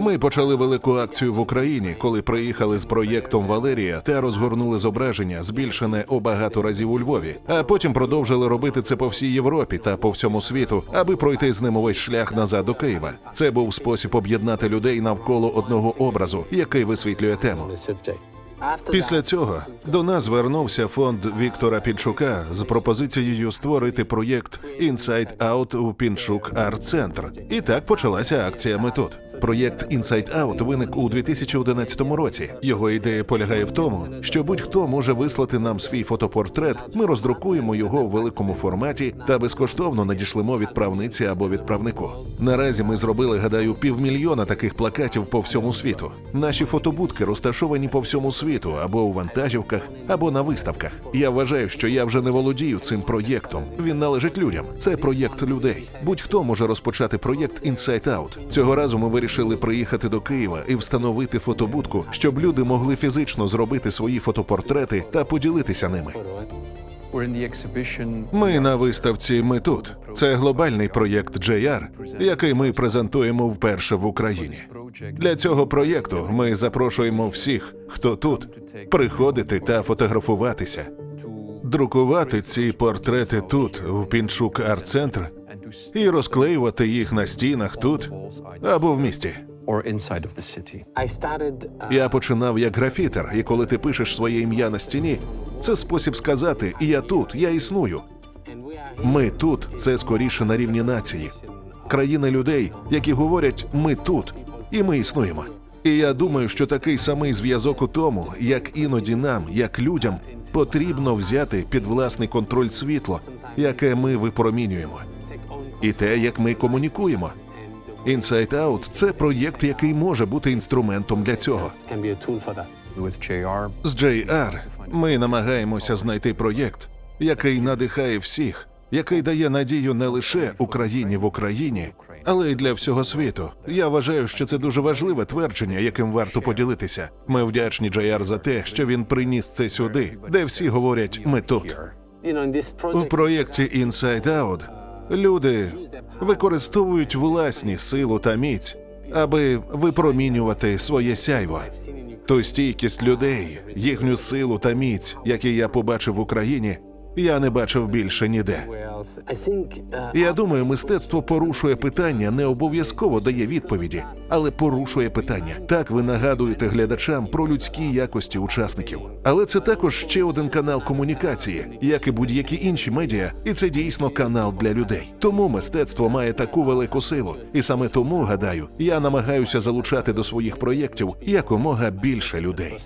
Ми почали велику акцію в Україні, коли приїхали з проєктом Валерія та розгорнули зображення, збільшене у багато разів у Львові. А потім продовжили робити це по всій Європі та по всьому світу, аби пройти з ним увесь шлях назад до Києва. Це був спосіб об'єднати людей навколо одного образу, який висвітлює тему. Після цього до нас звернувся фонд Віктора Пінчука з пропозицією створити проєкт Inside Out у Пінчук Арт Центр. І так почалася акція тут. Проєкт Inside Out виник у 2011 році. Його ідея полягає в тому, що будь-хто може вислати нам свій фотопортрет. Ми роздрукуємо його в великому форматі та безкоштовно надішлемо відправниці або відправнику. Наразі ми зробили, гадаю, півмільйона таких плакатів по всьому світу. Наші фотобудки розташовані по всьому світу або у вантажівках, або на виставках. Я вважаю, що я вже не володію цим проєктом. Він належить людям. Це проєкт людей. Будь-хто може розпочати проєкт Inside Out. Цього разу ми вирішили приїхати до Києва і встановити фотобудку, щоб люди могли фізично зробити свої фотопортрети та поділитися ними. Ми на виставці Ми тут. Це глобальний проєкт JR, який ми презентуємо вперше в Україні. Для цього проєкту ми запрошуємо всіх, хто тут, приходити та фотографуватися, друкувати ці портрети тут, в Пінчук Арт-центр, і розклеювати їх на стінах тут або в місті. Uh, Я починав як графітер, і коли ти пишеш своє ім'я на стіні, це спосіб сказати Я тут, я існую. Ми тут це скоріше на рівні нації, країни людей, які говорять ми тут і ми існуємо. І я думаю, що такий самий зв'язок у тому, як іноді нам, як людям, потрібно взяти під власний контроль світло, яке ми випромінюємо, і те, як ми комунікуємо. Inside Out – це проєкт, який може бути інструментом для цього. З JR ми намагаємося знайти проєкт, який надихає всіх, який дає надію не лише Україні в Україні, але й для всього світу. Я вважаю, що це дуже важливе твердження, яким варто поділитися. Ми вдячні JR за те, що він приніс це сюди, де всі говорять ми тут. У проєкті Inside Out люди використовують власні силу та міць, аби випромінювати своє сяйво. Ту стійкість людей, їхню силу та міць, які я побачив в Україні, я не бачив більше ніде. Я думаю, мистецтво порушує питання, не обов'язково дає відповіді, але порушує питання. Так ви нагадуєте глядачам про людські якості учасників. Але це також ще один канал комунікації, як і будь-які інші медіа, і це дійсно канал для людей. Тому мистецтво має таку велику силу, і саме тому гадаю, я намагаюся залучати до своїх проєктів якомога більше людей.